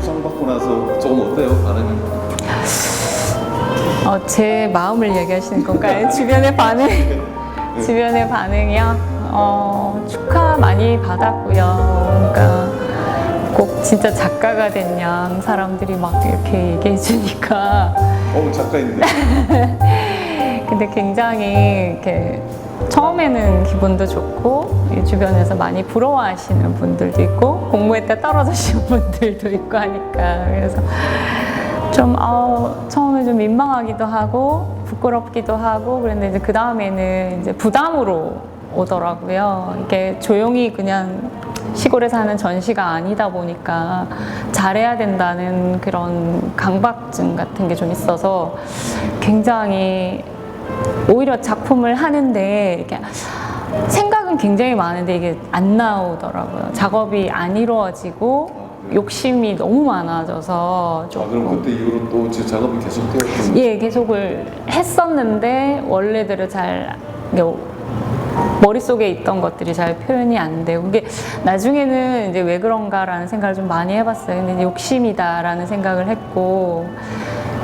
수상 받고 나서 조금 어때요? 반응이? 어, 제 마음을 얘기하시는 건가요? 주변의 반응? 주변의 반응이요? 어, 축하 많이 받았고요. 그러니까 꼭 진짜 작가가 된양 사람들이 막 이렇게 얘기해 주니까 어 작가인데. 근데 굉장히 이렇게 처음에는 기분도 좋고 이 주변에서 많이 부러워하시는 분들도 있고 공부했다 떨어지시는 분들도 있고 하니까 그래서 좀 어, 처음에 좀 민망하기도 하고 부끄럽기도 하고 그런데 이제 그 다음에는 이제 부담으로 오더라고요. 이게 조용히 그냥 시골에 사는 전시가 아니다 보니까 잘해야 된다는 그런 강박증 같은 게 좀 있어서 굉장히 오히려 작품을 하는데 이렇게 생각은 굉장히 많은데 이게 안 나오더라고요. 작업이 안 이루어지고 욕심이 너무 많아져서 아 조금 그럼 그때 이후로 또 제 작업이 계속 되었던. 예, 계속을 했었는데 원래대로 잘 이게 머릿속에 있던 것들이 잘 표현이 안 되고 그게 나중에는 이제 왜 그런가라는 생각을 좀 많이 해봤어요. 근데 욕심이다라는 생각을 했고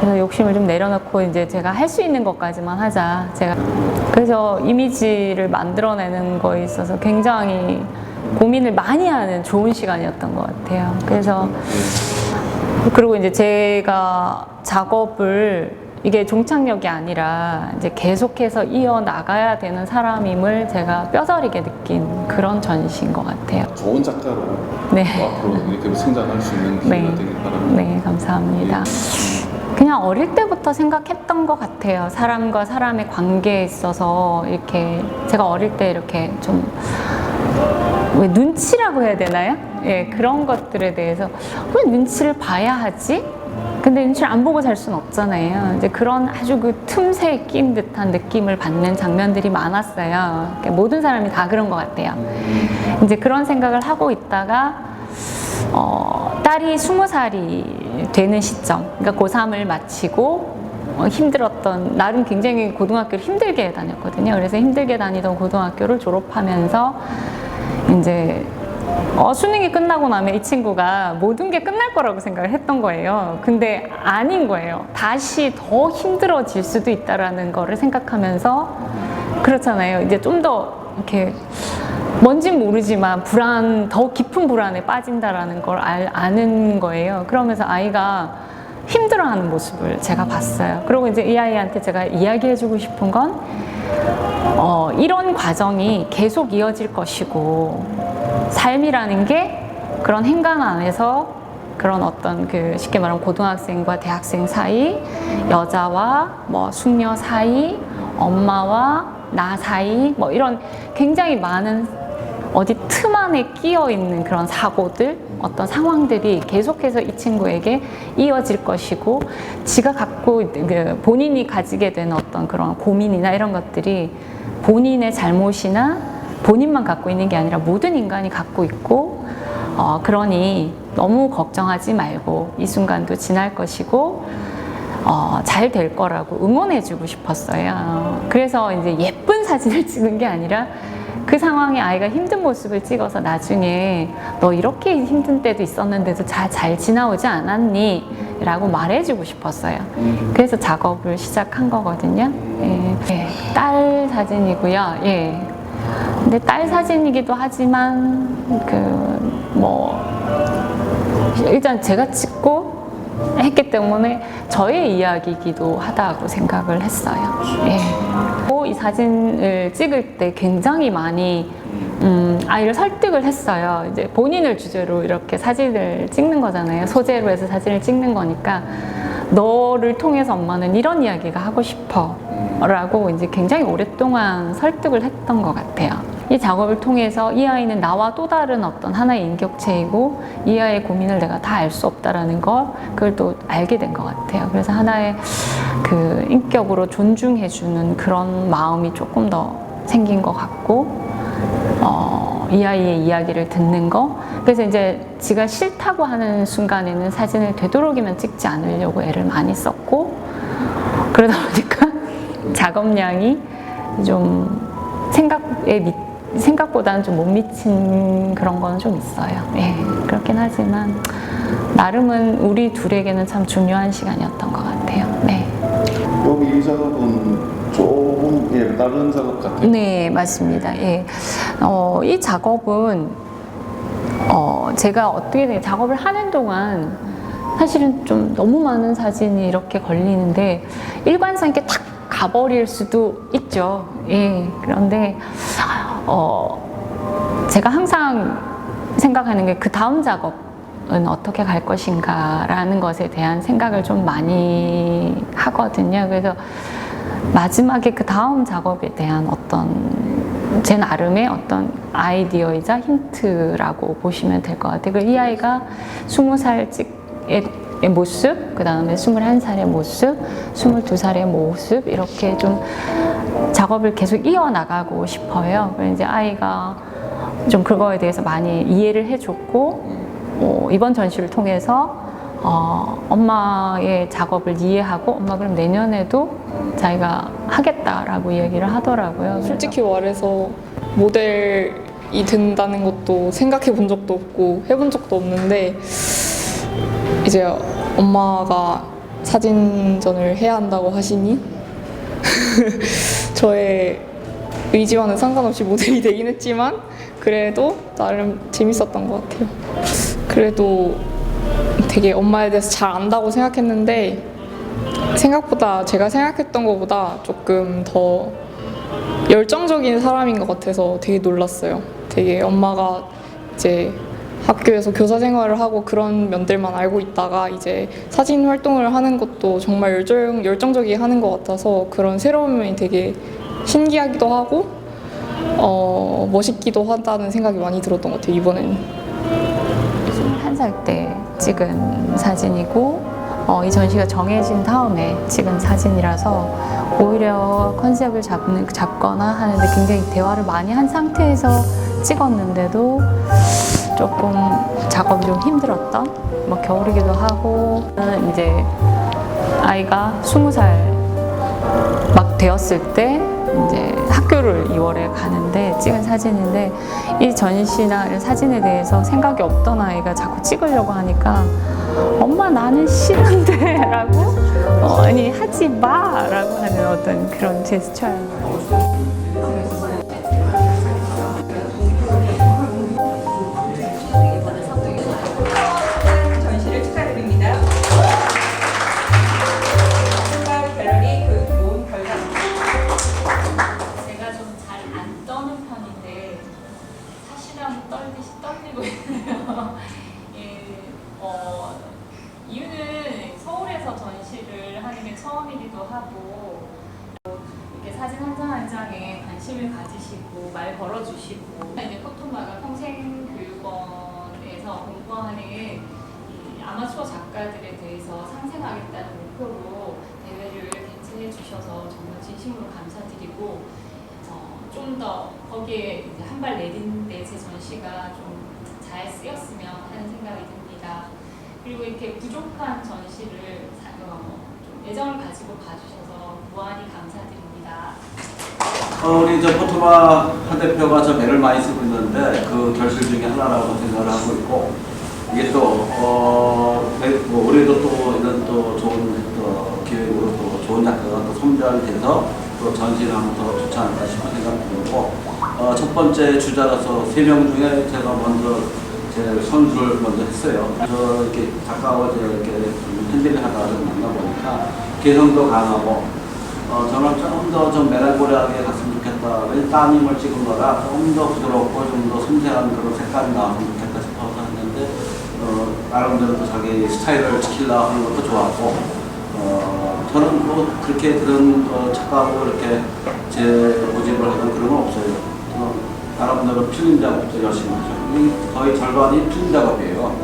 그래서 욕심을 좀 내려놓고 이제 제가 할 수 있는 것까지만 하자. 제가 그래서 이미지를 만들어내는 거에 있어서 굉장히 고민을 많이 하는 좋은 시간이었던 것 같아요. 그래서 그리고 이제 제가 작업을 이게 종착역이 아니라 이제 계속해서 이어 나가야 되는 사람임을 제가 뼈저리게 느낀 그런 전시인 것 같아요. 좋은 작가로 네. 앞으로 이렇게 성장할 수 있는 기회가 네. 되길 바랍니다. 네, 감사합니다. 그냥 어릴 때부터 생각했던 것 같아요. 사람과 사람의 관계에 있어서 이렇게 제가 어릴 때 이렇게 좀 왜 눈치라고 해야 되나요? 예, 그런 것들에 대해서 왜 눈치를 봐야 하지? 근데 눈치를 안 보고 살 수는 없잖아요. 이제 그런 아주 그 틈새 낀 듯한 느낌을 받는 장면들이 많았어요. 모든 사람이 다 그런 것 같아요. 이제 그런 생각을 하고 있다가 어, 딸이 스무 살이 되는 시점, 그러니까 고3을 마치고 어, 힘들었던 나름 굉장히 고등학교를 힘들게 다녔거든요. 그래서 힘들게 다니던 고등학교를 졸업하면서 이제 어, 수능이 끝나고 나면 이 친구가 모든 게 끝날 거라고 생각을 했던 거예요. 근데 아닌 거예요. 다시 더 힘들어질 수도 있다라는 거를 생각하면서 그렇잖아요. 이제 좀 더 이렇게 뭔진 모르지만 불안, 더 깊은 불안에 빠진다라는 걸 알, 아는 거예요. 그러면서 아이가 힘들어하는 모습을 제가 봤어요. 그리고 이제 이 아이한테 제가 이야기해주고 싶은 건 어, 이런 과정이 계속 이어질 것이고 삶이라는 게 그런 행간 안에서 그런 어떤 그 쉽게 말하면 고등학생과 대학생 사이, 여자와 뭐 숙녀 사이, 엄마와 나 사이, 뭐 이런 굉장히 많은 어디 틈 안에 끼어 있는 그런 사고들, 어떤 상황들이 계속해서 이 친구에게 이어질 것이고, 지가 갖고 그 본인이 가지게 된 어떤 그런 고민이나 이런 것들이 본인의 잘못이나 본인만 갖고 있는 게 아니라 모든 인간이 갖고 있고, 어, 그러니 너무 걱정하지 말고 이 순간도 지날 것이고, 어, 잘 될 거라고 응원해주고 싶었어요. 그래서 이제 예쁜 사진을 찍은 게 아니라 그 상황에 아이가 힘든 모습을 찍어서 나중에 너 이렇게 힘든 때도 있었는데도 잘, 잘 지나오지 않았니? 라고 말해주고 싶었어요. 그래서 작업을 시작한 거거든요. 예. 예, 딸 사진이고요. 예. 근데 딸 사진이기도 하지만 그 뭐 일단 제가 찍고 했기 때문에 저의 이야기이기도 하다고 생각을 했어요. 예. 이 사진을 찍을 때 굉장히 많이 음, 아이를 설득을 했어요. 이제 본인을 주제로 이렇게 사진을 찍는 거잖아요. 소재로 해서 사진을 찍는 거니까 너를 통해서 엄마는 이런 이야기가 하고 싶어. 라고 이제 굉장히 오랫동안 설득을 했던 것 같아요. 이 작업을 통해서 이 아이는 나와 또 다른 어떤 하나의 인격체이고 이 아이의 고민을 내가 다 알 수 없다라는 걸 그걸 또 알게 된 것 같아요. 그래서 하나의 그 인격으로 존중해주는 그런 마음이 조금 더 생긴 것 같고 어, 이 아이의 이야기를 듣는 거. 그래서 이제 지가 싫다고 하는 순간에는 사진을 되도록이면 찍지 않으려고 애를 많이 썼고 그러다 보니까 작업량이 좀 생각에 미, 생각보다는 좀 못 미친 그런 건 좀 있어요. 예, 그렇긴 하지만 나름은 우리 둘에게는 참 중요한 시간이었던 것 같아요. 네. 여기 이 작업은 조금 예, 다른 작업 같아요. 네, 맞습니다. 예. 어, 이 작업은 어, 제가 어떻게 작업을 하는 동안 사실은 좀 너무 많은 사진이 이렇게 걸리는데 일관성 있게 탁 가버릴 수도 있죠. 예. 그런데 어, 제가 항상 생각하는 게 그 다음 작업은 어떻게 갈 것인가라는 것에 대한 생각을 좀 많이 하거든요. 그래서 마지막에 그 다음 작업에 대한 어떤 제 나름의 어떤 아이디어이자 힌트라고 보시면 될 것 같아요. 그이 아이가 스무 살의 모습, 그 다음에 스물한 살의 모습, 스물두 살의 모습 이렇게 좀 작업을 계속 이어나가고 싶어요. 그래서 이제 아이가 좀 그거에 대해서 많이 이해를 해줬고 어, 이번 전시를 통해서 어, 엄마의 작업을 이해하고 엄마 그럼 내년에도 자기가 하겠다라고 얘기를 하더라고요. 솔직히 말해서 모델이 된다는 것도 생각해 본 적도 없고 해본 적도 없는데 이제 엄마가 사진전을 해야 한다고 하시니 저의 의지와는 상관없이 모델이 되긴 했지만 그래도 나름 재밌었던 것 같아요. 그래도 되게 엄마에 대해서 잘 안다고 생각했는데 생각보다 제가 생각했던 것보다 조금 더 열정적인 사람인 것 같아서 되게 놀랐어요. 되게 엄마가 이제 학교에서 교사 생활을 하고 그런 면들만 알고 있다가 이제 사진 활동을 하는 것도 정말 열정, 열정적이게 하는 것 같아서 그런 새로운 면이 되게 신기하기도 하고 어, 멋있기도 하다는 생각이 많이 들었던 것 같아요, 이번에는. 21살 때 찍은 사진이고 어, 이 전시가 정해진 다음에 찍은 사진이라서 오히려 컨셉을 잡는, 잡거나 하는데 굉장히 대화를 많이 한 상태에서 찍었는데도 조금 작업이 좀 힘들었던? 뭐 겨울이기도 하고 이제 아이가 20살 막 되었을 때 이제 학교를 2월에 가는데 찍은 사진인데 이 전시나 이런 사진에 대해서 생각이 없던 아이가 자꾸 찍으려고 하니까 엄마 나는 싫은데 라고? 어, 아니 하지 마! 라고 하는 어떤 그런 제스처예요. 가지시고 말 걸어주시고 이제 포토마가 평생교육원에서 공부하는 이 아마추어 작가들에 대해서 상생하겠다는 목표로 대회를 개최해 주셔서 정말 진심으로 감사드리고 어, 좀더 거기에 한 발 내딘 데제 전시가 좀 잘 쓰였으면 하는 생각이 듭니다. 그리고 이렇게 부족한 전시를 사- 어, 좀 애정을 가지고 봐주셔서 무한히 감사드립니다. 어, 우리 저 포토마 한 대표가 저 배를 많이 쓰고 있는데 그 결실 중에 하나라고 생각을 하고 있고 이게 또 어, 배- 뭐 올해도 또 이런 또 좋은 또 기획으로 또 좋은 작가가 또 선별돼서 또 전시를 하면 더 좋지 않을까 싶은 생각이 들고 어, 첫 번째 주자로서 세 명 중에 제가 먼저 제 선수를 먼저 했어요. 그래서 이렇게 작가와 이렇게 편집을 하다가 좀 만나보니까 개성도 강하고 어, 저는 조금 더 좀 메lan콜리하게 갔으면 좋겠다. 왜 따님을 찍은 거라 조금 더 부드럽고 좀 더 섬세한 그런 색깔이 나왔으면 좋겠다 싶어서 했는데 어, 나름대로 또 자기 스타일을 지키려 하는 것도 좋았고 어, 저는 뭐 그렇게 그런 어, 착각하고 이렇게 제 고집을 하는 그런 건 없어요. 어, 나름대로 필름 작업도 열심히 하죠. 이 거의 절반이 필름 작업이에요.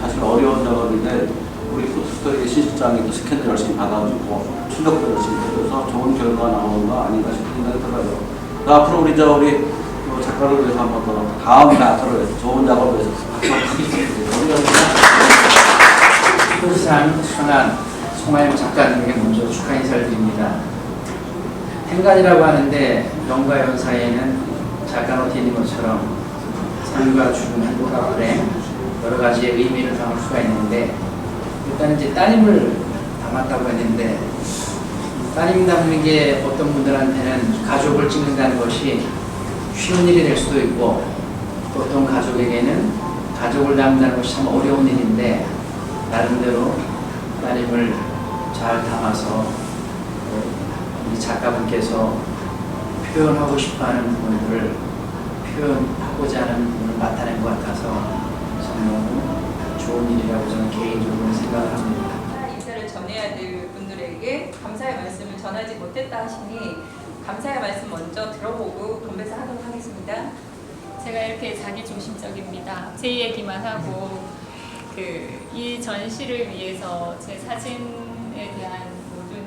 사실 어려운 작업인데 우리 포스터의 실장이 또 스캔을 열심히 받아주고 출력도 열심히 해줘서 좋은 결과가 나오는 거 아닌가 싶은 생각이 들어요. 그 앞으로 우리 저 우리 또 작가를 위해서 한번 더 다음 작가를 위해서 좋은 작업을 위해서 박수 한번 드리겠습니다. 수상 수상한 송하영 작가님에게 먼저 축하 인사를 드립니다. 행간이라고 하는데 명과 연 사이에는 작가 노트인 것처럼 삶과 죽음, 행복과 불행 여러 가지의 의미를 담을 수가 있는데 일단 이제 따님을 담았다고 했는데 따님 담는 게 어떤 분들한테는 가족을 찍는다는 것이 쉬운 일이 될 수도 있고 또 어떤 가족에게는 가족을 담는다는 것이 참 어려운 일인데 나름대로 따님을 잘 담아서 어, 이 작가분께서 표현하고 싶어하는 부분들을 표현하고자 하는 부분을 나타낸 것 같아서 정말 좋은 일이라고 저는 개인적으로 생각을 합니다. 인사를 전해야 될 분들에게 감사의 말씀을 전하지 못했다 하시니 감사의 말씀 먼저 들어보고 건배사하도록 하겠습니다. 제가 이렇게 자기 중심적입니다. 제 얘기만 하고 그 이 전시를 위해서 제 사진에 대한 모든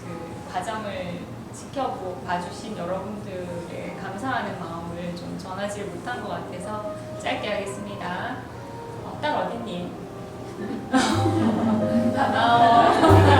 그 과정을 지켜보 봐주신 여러분들의 감사하는 마음을 좀 전하지 못한 것 같아서 짧게 하겠습니다. 어, 딸 어딨니?